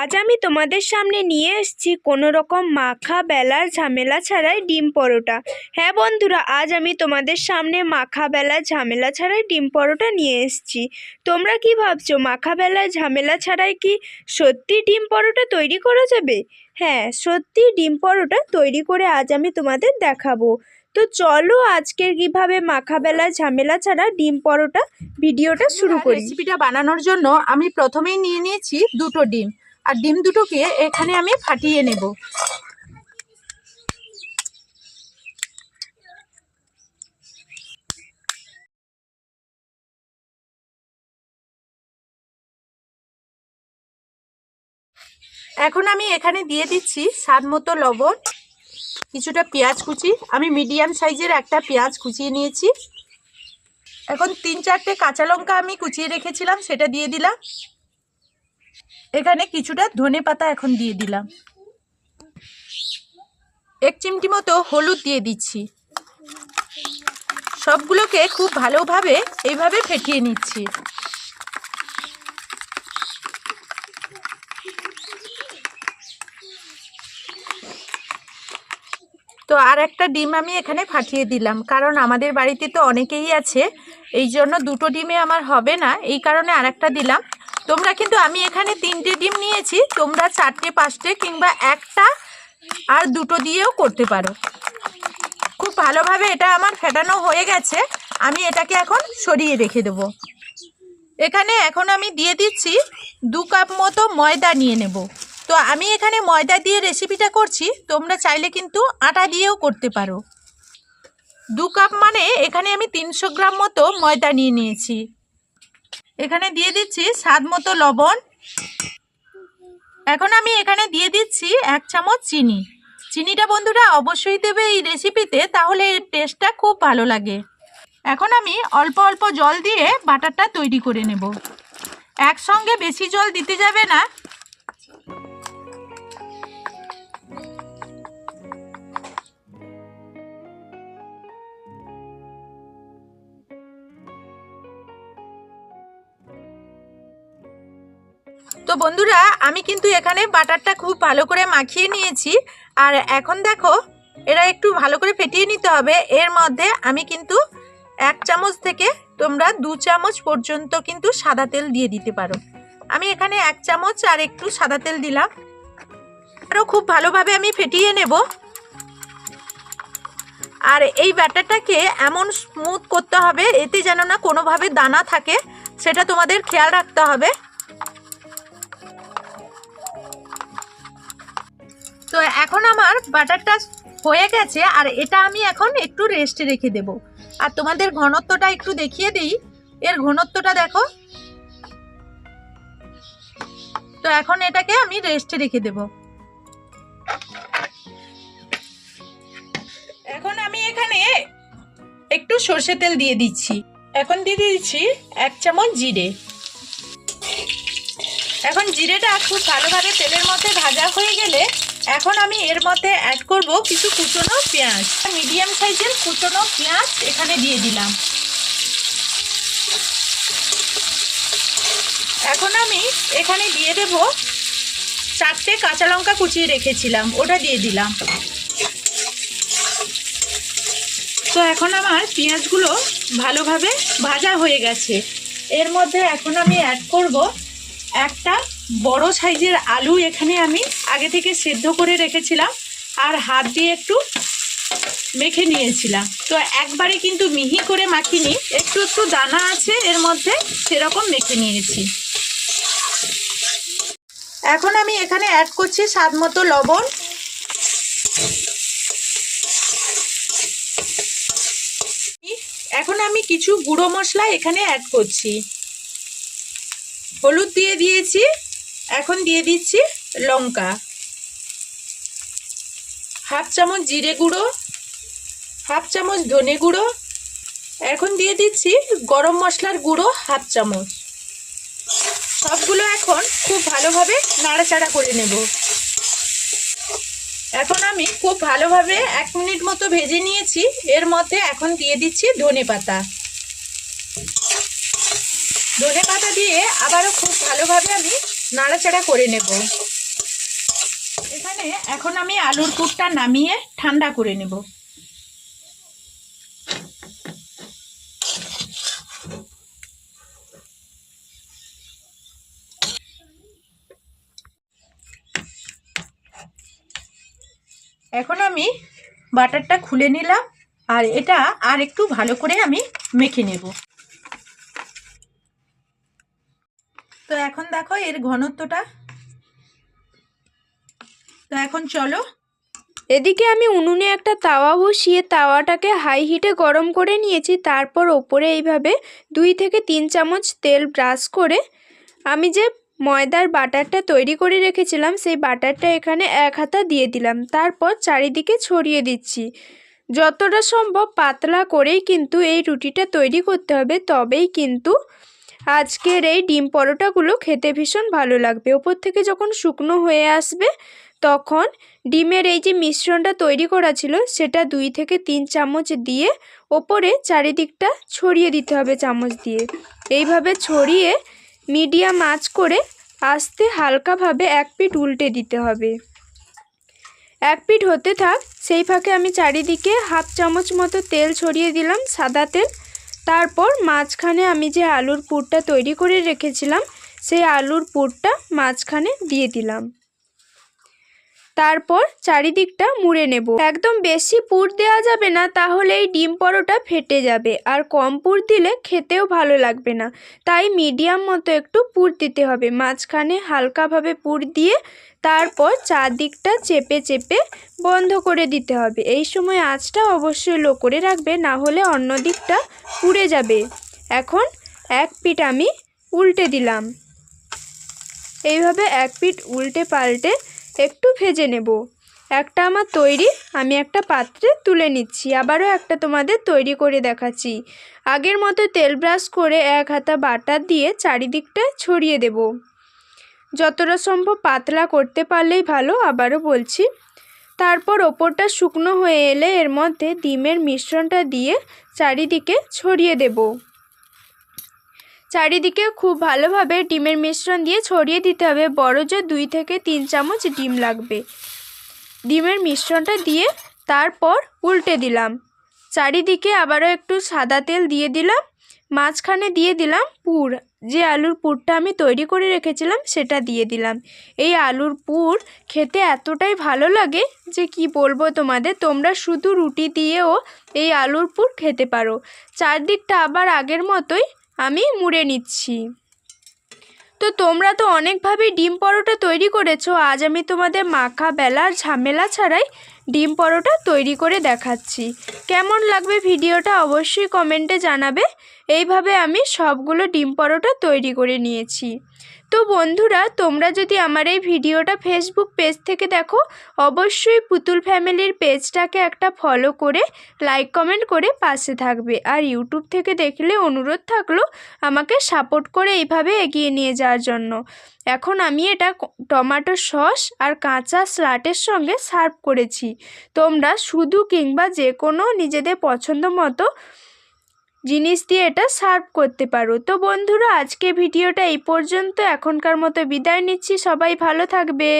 আজ আমি তোমাদের সামনে নিয়ে এসেছি কোনো রকম মাখা, বেলার ঝামেলা ছাড়াই ডিম পরোটা। হ্যাঁ বন্ধুরা, আজ আমি তোমাদের সামনে মাখা, বেলার ঝামেলা ছাড়াই ডিম পরোটা নিয়ে এসেছি। তোমরা কি ভাবছ, মাখা, বেলার ঝামেলা ছাড়াই কি সত্যি ডিম পরোটা তৈরি করা যাবে? হ্যাঁ সত্যি ডিম পরোটা তৈরি করে আজ আমি তোমাদের দেখাবো। তো চলো আজকের কীভাবে মাখা বেলার ঝামেলা ছাড়া ডিম পরোটা ভিডিওটা শুরু করি। রেসিপিটা বানানোর জন্য আমি প্রথমেই নিয়ে নিয়েছি দুটো ডিম। আর ডিম দুটোকে এখানে আমি ফাটিয়ে নেব। এখন আমি এখানে দিয়ে দিচ্ছি স্বাদ মতো লবণ। কিছুটা পেঁয়াজ কুচি। আমি মিডিয়াম সাইজের একটা পেঁয়াজ কুচিয়ে নিয়েছি। এখন তিন চারটে কাঁচা লঙ্কা আমি কুচিয়ে রেখেছিলাম, সেটা দিয়ে দিলাম। এখানে কিছুটা ধনে পাতা এখন দিয়ে দিলাম। এক চিমটি মতো হলুদ দিয়ে দিচ্ছি। সবগুলোকে খুব ভালোভাবে এইভাবে ফেটিয়ে নিচ্ছি। তো আর একটা ডিম আমি এখানে ফাটিয়ে দিলাম। কারণ আমাদের বাড়িতে তো অনেকেই আছে, এই জন্য দুটো ডিমে আমার হবে না। এই কারণে আর একটা দিলাম। তোমরা কিন্তু, আমি এখানে তিনটে ডিম নিয়েছি, তোমরা চারটে, পাঁচটে কিংবা একটা আর দুটো দিয়েও করতে পারো। খুব ভালোভাবে এটা আমার ফেটানো হয়ে গেছে। আমি এটাকে এখন সরিয়ে রেখে দেবো। এখানে এখন আমি দিয়ে দিচ্ছি দু কাপ মতো ময়দা নিয়ে নেব। তো আমি এখানে ময়দা দিয়ে রেসিপিটা করছি। তোমরা চাইলে কিন্তু আটা দিয়েও করতে পারো। দু কাপ মানে এখানে আমি তিনশো গ্রাম মতো ময়দা নিয়ে নিয়েছি। এখানে দিয়ে দিচ্ছি স্বাদ মতো লবণ। এখন আমি এখানে দিয়ে দিচ্ছি এক চামচ চিনি। চিনিটা বন্ধুরা অবশ্যই দেবে এই রেসিপিতে তাহলে এর টেস্টটা খুব ভালো লাগে। এখন আমি অল্প অল্প জল দিয়ে বাটারটা তৈরি করে নেব। একসঙ্গে বেশি জল দিতে যাবে না। তো বন্ধুরা, আমি কিন্তু এখানে বাটারটা খুব ভালো করে মাখিয়ে নিয়েছি। আর এখন দেখো, এরা একটু ভালো করে ফেটিয়ে নিতে হবে। এর মধ্যে আমি কিন্তু এক চামচ থেকে তোমরা দু চামচ পর্যন্ত কিন্তু সাদা তেল দিয়ে দিতে পারো। আমি এখানে এক চামচ আর একটু সাদা তেল দিলাম। আরও খুব ভালোভাবে আমি ফেটিয়ে নেব। আর এই ব্যাটারটাকে এমন স্মুথ করতে হবে, এতে যেন না কোনোভাবে দানা থাকে, সেটা তোমাদের খেয়াল রাখতে হবে। এখন আমার বাটারটা হয়ে গেছে আর এটা আমি এখন একটু রেস্টে রেখে দেব। আর তোমাদের ঘনত্বটা একটু দেখিয়ে দিই। এর ঘনত্বটা দেখো। তো এখন এটাকে আমি রেস্টে রেখে দেব। এখন আমি এখানে একটু সর্ষে তেল দিয়ে দিচ্ছি। এখন দিয়ে দিচ্ছি এক চামচ জিরে। এখন জিরেটা খুব ভালোভাবে তেলের মধ্যে ভাজা হয়ে গেলে এখন আমি এর মধ্যে অ্যাড করব কিছু কুচনো পেঁয়াজ। মিডিয়াম সাইজের কুচনো পেঁয়াজ এখানে দিয়ে দিলাম। এখন আমি এখানে দিয়ে দেব চারটে কাঁচা লঙ্কা কুচিয়ে রেখেছিলাম, ওটা দিয়ে দিলাম। তো এখন আমার পেঁয়াজগুলো ভালোভাবে ভাজা হয়ে গেছে। এর মধ্যে এখন আমি অ্যাড করব একটা বড় সাইজের আলু এখানে আমি আগে থেকে সেদ্ধ করে রেখেছিলাম আর হাত দিয়ে একটু মেখে নিয়েছিলাম। তো একবারে কিন্তু মিহি করে মাখিনি, একটু একটু দানা আছে, এর মধ্যে সেরকম মেখে নিয়েছি। এখন আমি এখানে অ্যাড করছি স্বাদ মতো লবণ। এখন আমি কিছু গুঁড়ো মশলা এখানে অ্যাড করছি। হলুদ দিয়ে দিয়েছি। এখন দিয়ে দিচ্ছি লঙ্কা। হাফ চামচ জিরে গুঁড়ো, হাফ চামচ ধনে গুঁড়ো, এখন দিয়ে দিচ্ছি গরম মশলার গুঁড়ো হাফ চামচ। সবগুলো এখন খুব ভালোভাবে নাড়াচাড়া করে নেব। এখন আমি খুব ভালোভাবে এক মিনিট মতো ভেজে নিয়েছি, এর মধ্যে এখন দিয়ে দিচ্ছি ধনে পাতা। ধনে পাতা দিয়ে আবারও খুব ভালোভাবে আমি নাড়াচাড়া করে নেব। এখানে এখন আমি আলুর পুরটা নামিয়ে ঠান্ডা করে নেব। এখন আমি বাটারটা খুলে নিলাম, আর এটা আর একটু ভালো করে আমি মেখে নেব। এখন দেখো এর ঘনত্বটা। তো এখন চলো। এদিকে আমি উনুনে একটা তাওয়া বসিয়ে তাওয়াটাকে হাই হিটে গরম করে নিয়েছি, তারপর ওপরে এইভাবে দুই থেকে তিন চামচ তেল ব্রাশ করে আমি যে ময়দার বাটারটা তৈরি করে রেখেছিলাম, সেই বাটারটা এখানে এক হাতা দিয়ে দিলাম। তারপর চারিদিকে ছড়িয়ে দিচ্ছি। যতটা সম্ভব পাতলা করেই কিন্তু এই রুটিটা তৈরি করতে হবে, তবেই কিন্তু আজকের এই ডিম পরোটাগুলো খেতে ভীষণ ভালো লাগবে। ওপর থেকে যখন শুকনো হয়ে আসবে, তখন ডিমের এই যে মিশ্রণটা তৈরি করা ছিল, সেটা দুই থেকে তিন চামচ দিয়ে ওপরে চারিদিকটা ছড়িয়ে দিতে হবে চামচ দিয়ে। এইভাবে ছড়িয়ে মিডিয়াম আঁচ করে আস্তে হালকাভাবে এক পিঠ উল্টে দিতে হবে। এক পিঠ হতে থাক, সেই ফাঁকে আমি চারিদিকে হাফ চামচ মতো তেল ছড়িয়ে দিলাম, সাদা তেল। তারপর মাঝখানে আমি যে আলুর পুরটা তৈরি করে রেখেছিলাম, সেই আলুর পুরটা মাঝখানে দিয়ে দিলাম। তারপর চারিদিকটা মুড়ে নেব। একদম বেশি পুর দেওয়া যাবে না, তাহলে এই ডিম পরোটা ফেটে যাবে। আর কম পুর দিলে খেতেও ভালো লাগবে না। তাই মিডিয়াম মতো একটু পুর দিতে হবে। মাঝখানে হালকাভাবে পুর দিয়ে তারপর চারদিকটা চেপে চেপে বন্ধ করে দিতে হবে। এই সময় আঁচটা অবশ্যই লো করে রাখবে, না হলে অন্য দিকটা পুড়ে যাবে। এখন এক পিঠ আমি উল্টে দিলাম। এইভাবে এক পিঠ উল্টে পাল্টে একটু ভেজে নেব। একটা আমার তৈরি, আমি একটা পাত্রে তুলে নিচ্ছি, আবারও একটা তোমাদের তৈরি করে দেখাচ্ছি। আগের মতো তেল ব্রাশ করে এক হাতা বাটার দিয়ে চারিদিকটা ছড়িয়ে দেব। যতটা সম্ভব পাতলা করতে পারলেই ভালো, আবারও বলছি। তারপর ওপরটা শুকনো হয়ে এলে এর মধ্যে ডিমের মিশ্রণটা দিয়ে চারিদিকে ছড়িয়ে দেব। চারিদিকে খুব ভালোভাবে ডিমের মিশ্রণ দিয়ে ছড়িয়ে দিতে হবে। বড় যে দুই থেকে তিন চামচ ডিম লাগবে। ডিমের মিশ্রণটা দিয়ে তারপর উল্টে দিলাম। চারিদিকে আবারও একটু সাদা তেল দিয়ে দিলাম। মাঝখানে দিয়ে দিলাম পুর। যে আলুর পুরটা আমি তৈরি করে রেখেছিলাম, সেটা দিয়ে দিলাম। এই আলুর পুর খেতে এতটাই ভালো লাগে যে কি বলব তোমাদের, তোমরা শুধু রুটি দিয়েও এই আলুর পুর খেতে পারো। চারদিকটা আবার আগের মতোই আমি মুড়ে নিচ্ছি। তো তোমরা তো অনেকভাবেই ডিম পরোটা তৈরি করেছ, আজ আমি তোমাদের মাখা বেলার ঝামেলা ছাড়াই ডিম পরোটা তৈরি করে দেখাচ্ছি। কেমন লাগবে ভিডিওটা অবশ্যই কমেন্টে জানাবে। এইভাবে আমি সবগুলো ডিম পরোটা তৈরি করে নিয়েছি। তো বন্ধুরা, তোমরা যদি আমার এই ভিডিওটা ফেসবুক পেজ থেকে দেখো, অবশ্যই পুতুল ফ্যামিলির পেজটাকে একটা ফলো করে লাইক কমেন্ট করে পাশে থাকবে। আর ইউটিউব থেকে দেখলে অনুরোধ থাকল আমাকে সাপোর্ট করে এইভাবে এগিয়ে নিয়ে যাওয়ার জন্য। এখন আমি এটা টমেটো সস আর কাঁচা স্লাটের সঙ্গে সার্ভ করেছি। তোমরা শুধু কিংবা যে কোনো নিজেদের পছন্দ মতো জিনিস দিয়ে এটা সার্ভ করতে পারো। তো বন্ধুরা আজকে ভিডিওটা এই পর্যন্ত। এখনকার মতো বিদায় নিচ্ছি। সবাই ভালো থাকবে।